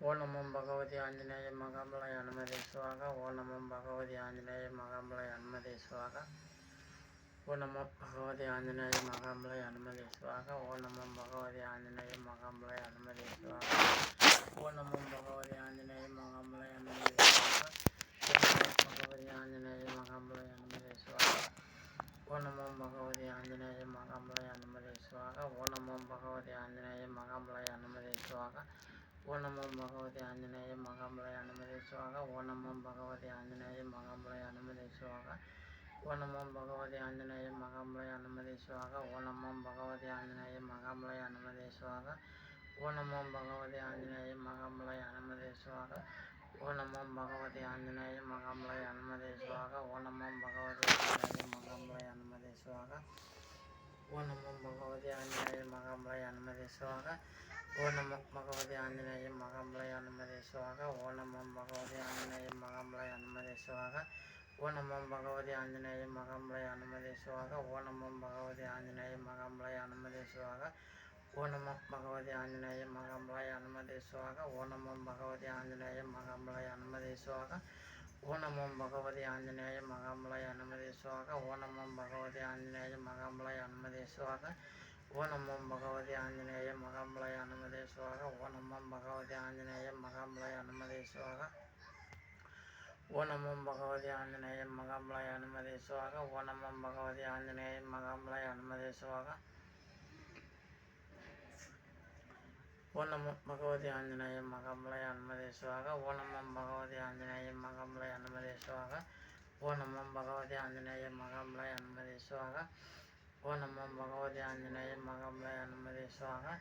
ஓ நமம் பகவதி ஆஞ்சநேய மகாம்பலாய் அனுமதேசுவாக ஓ நமம் பகவதி ஆஞ்சநேய மகாம்பலாய் அனுமதேசுவாக ஓ நமம் பகவதி ஆஞ்சநேய மகாம்பலாய் அனுமதேசுவாக ஓ நமம் பகவதி ஆஞ்சநேய மகாம்பலாய் அனுமதேசுவாக ஓ நமம் பகவதி ஆஞ்சநேய மகாம்பலாய் அனுமதேசுவாக பகவதி ஆஞ்சநேய மகாம்பலாய் அனுமதேசுவாக ஓ நமம் பகவதி ஆஞ்சநேய மகாம்பலாய் அனுமதேசுவாக ஓ பகவதி ஆஞ்சநேய மகாம்பலாய் அனுமதேசுவாக ஓனமம் பகவதி ஆஞ்சநேய மகாமலை அனுமதேசுவாக ஓனமம் பகவதி ஆஞ்சநேய மகாமலை அனுமதேசுவாக ஓனமம் பகவதி ஆஞ்சநேய மகாமலை அனுமதேசுவாக ஓனமம் பகவதி ஆஞ்சநேய மகாமலை அனுமதேசுவாக ஓனமம் பகவதி ஆஞ்சநேய மகாமலை அனுமதேசுவாக ஓனமம் பகவதி ஆஞ்சநேய மகாமலை அனுமதேசுவாக ஓனமம் பகவதி ஆஞ்சநேய மகாமலை அனுமதேசுவாக ஓ நமோ பகவதி ஆஞ்சநேய மகாமலை அனுமதேசுவாக ஓ நமோ பகவதி ஆஞ்சநேய மகாமலை அனுமதேசுவாக ஓ நமோ பகவதி ஆஞ்சநேய மகாமலை அனுமதேசுவாக ஓ நமோ பகவதி ஆஞ்சநேய மகாமலை அனுமதேசுவாக ஓ நமோ பகவதி ஆஞ்சநேய மகாமலை அனுமதேசுவாக ஓ நமோ பகவதி ஆஞ்சநேய மகாமலை அனுமதேசுவாக ஓ நமோ பகவதி ஆஞ்சநேய மகாமலை அனுமதேசுவாக ஓனமோம் பகவதி ஆஞ்சநேய மகாமலாய் அனுமதேசுவாக ஓனமோம் பகவதி ஆஞ்சநேய மகாமலாய் அனுமதேசுவாக ஓனமோம் பகவதி ஆஞ்சநேய மகாமலாய் அனுமதேசுவாக ஓனமோம் பகவதி ஆஞ்சநேய மகாமலாய் அனுமதேசுவாக ஓனமும் பகவதி ஆஞ்சநேயம் மகாமலாய் அனுமதேசுவாக ஓனமும் பகவதி ஆஞ்சநேயம் மகாமலாய் அனுமதேசுவாக ஓனமும் பகவதி ஆஞ்சநேயம் மகாமலாய் அனுமதேசுவாக ஓனமும் பகவதி ஆஞ்சநேய కుటుంబంలో అనుమతిస్తువాగా ఓ నమం భగవతి ఆంజనేయ మగంలో అనుమతిస్తువాగా ఓ నమం భగవతి ఆంజనేయ మగంలో అనుమతిస్తువాగా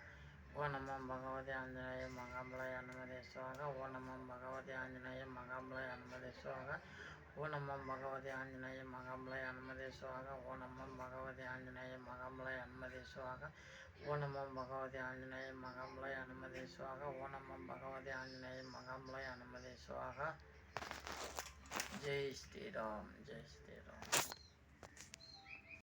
ఓ నమం భగవతి ఆంజనేయ మగంలో అనుమతిస్తువాగా ఓ నమం భగవతి ఆంజనేయ మగంలో అనుమతిస్తువాగా ఓ నమం భగవతి ఆంజనేయ మగంలో అనుమతిస్తువాగా ఓ నమం భగవతి ఆంజనేయ మగంలో అనుమతిస్తువాగా ஓனமம் பகவதி ஆஞ்சநேய மகம்லை அனுமதி சுவாக ஓனமம் பகவதி ஆஞ்சநேய மகம்லை அனுமதி சுவாக ジェイシティロン、ジェイシテロン。